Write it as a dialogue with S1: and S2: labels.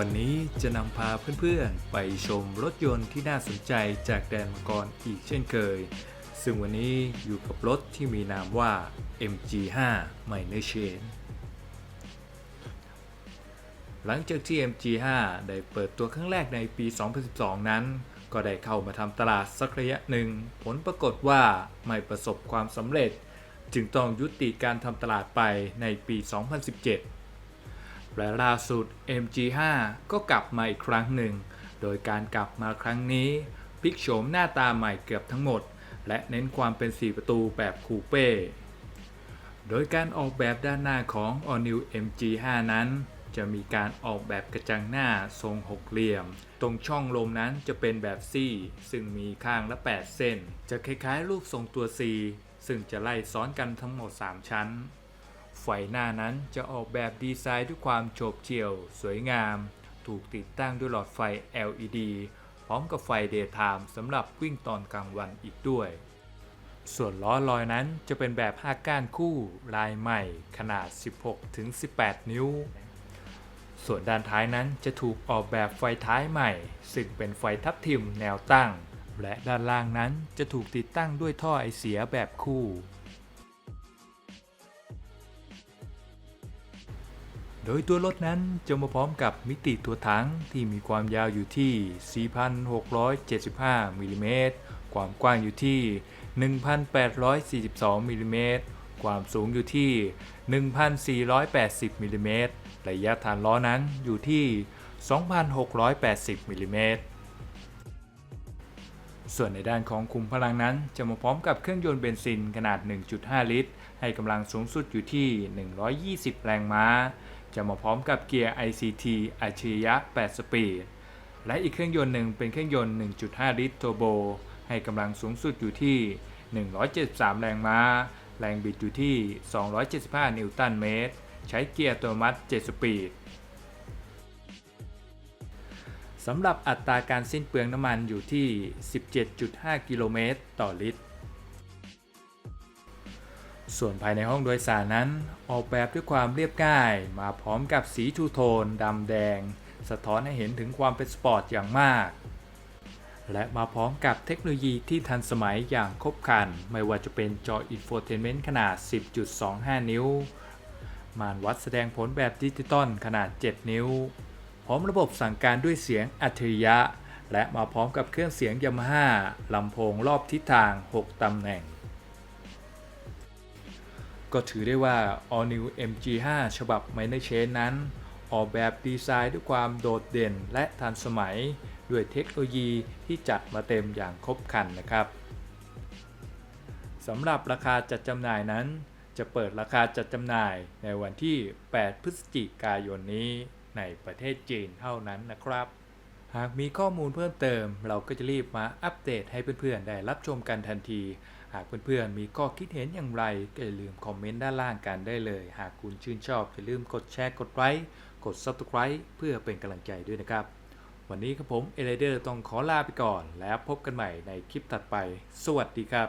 S1: วันนี้จะนำพาเพื่อนๆ ไปชมรถยนต์ที่น่าสนใจจากแดนมังกรอีกเช่นเคย ซึ่งวันนี้อยู่กับรถที่มีนามว่า MG5 Minor Chain หลังจากที่ MG5 ได้เปิดตัวครั้งแรกในปี 2012 นั้น ก็ได้เข้ามาทำตลาดสักระยะหนึ่ง ผลปรากฏว่าไม่ประสบความสำเร็จ จึงต้องยุติการทำตลาดไปในปี 2017 และล่าสุด MG5 ก็กลับมาอีกครั้งหนึ่ง โดยการกลับมาครั้งนี้พลิกโฉมหน้าตาใหม่เกือบทั้งหมด และเน้นความเป็น 4 ประตูแบบคูเป้ โดยการออกแบบด้านหน้าของ All New MG5 นั้น จะมีการออกแบบกระจังหน้าทรงหกเหลี่ยม ตรงช่องลมนั้นจะเป็นแบบซี่ ซึ่งมีข้างละ 8 เส้น จะคล้ายๆรูปทรงตัว C ซึ่งจะไล่ซ้อนกันทั้งหมด 3 ชั้น ไฟหน้านั้นจะออกแบบดีไซน์ด้วยความโฉบเฉี่ยว สวยงาม ถูกติดตั้งด้วยหลอดไฟ LED พร้อมกับไฟ Daytime สำหรับวิ่งตอนกลางวันอีกด้วย ส่วนล้อลอยนั้นจะเป็นแบบ5ก้านคู่ลายใหม่ขนาด 16-18 นิ้ว ส่วนด้านท้ายนั้นจะถูกออกแบบไฟท้ายใหม่ ซึ่งเป็นไฟทับทิมแนวตั้ง และด้านล่างนั้นจะถูกติดตั้งด้วยท่อไอเสียแบบคู่ โดยตัวรถนั้นจะมาพร้อมกับมิติตัวถังที่มีความยาวอยู่ที่ 4,675มิลลิเมตร ความกว้างอยู่ที่ 1,842มิลลิเมตร ความสูงอยู่ที่ 1,480มิลลิเมตร ระยะฐานล้อนั้นอยู่ที่ 2,680มิลลิเมตร ส่วนในด้านของคุมพลังนั้นจะมาพร้อมกับเครื่องยนต์เบนซินขนาด 1.5 ลิตร ให้กำลังสูงสุดอยู่ที่ 120 แรงม้า จะมาพร้อมกับเกียร์ ICT อัจฉริยะ 8 สปีด และอีกเครื่องยนต์หนึ่งเป็นเครื่องยนต์ 1.5 ลิตรโทโบ ให้กำลังสูงสุดอยู่ที่ 173 แรงม้า แรงบิดอยู่ที่ 275 นิวตันเมตร ใช้เกียร์อัตโนมัติ 7 สปีดสำหรับอัตราการสิ้นเปลืองน้ำมันอยู่ที่ 17.5 กิโลเมตรต่อลิตร ส่วนภายในห้องโดยสารนั้น ออกแบบด้วยความเรียบง่าย มาพร้อมกับสีทูโทนดำแดง สะท้อนให้เห็นถึงความเป็นสปอร์ตอย่างมาก และมาพร้อมกับเทคโนโลยีที่ทันสมัยอย่างครบครัน ไม่ว่าจะเป็นจออินโฟเทนเมนต์ขนาด 10.25 นิ้วมานวัดแสดงผลแบบดิจิตอลขนาด 7 นิ้ว พร้อมระบบสั่งการด้วยเสียงอัจฉริยะ และมาพร้อมกับเครื่องเสียงยามาฮ่าลำโพงรอบทิศทาง 6 ตำแหน่ง ก็ถือได้ว่า All New MG5 ฉบับ Minor Chain นั้น ออกแบบดีไซน์ด้วยความโดดเด่นและทันสมัย ด้วยเทคโนโลยีที่จัดมาเต็มอย่างครบครันนะครับสำหรับราคาจัดจำหน่ายนั้น จะเปิดราคาจัดจำหน่ายในวันที่ 8 พฤศจิกายนนี้ในประเทศจีนเท่านั้นนะครับ หากมีข้อมูลเพิ่มเติม เราก็จะรีบมาอัปเดตให้เพื่อนๆ ได้รับชมกันทันที หากเพื่อนๆ มีข้อคิดเห็นอย่างไรก็อย่าลืมคอมเมนต์ด้านล่างกันได้เลย หากคุณชื่นชอบ อย่าลืมกดแชร์ กดไลค์กด Subscribe เพื่อเป็นกำลังใจด้วยนะครับ วันนี้ครับผมเอเลเดอร์ต้องขอลาไปก่อน แล้วพบกันใหม่ในคลิปถัดไป สวัสดีครับ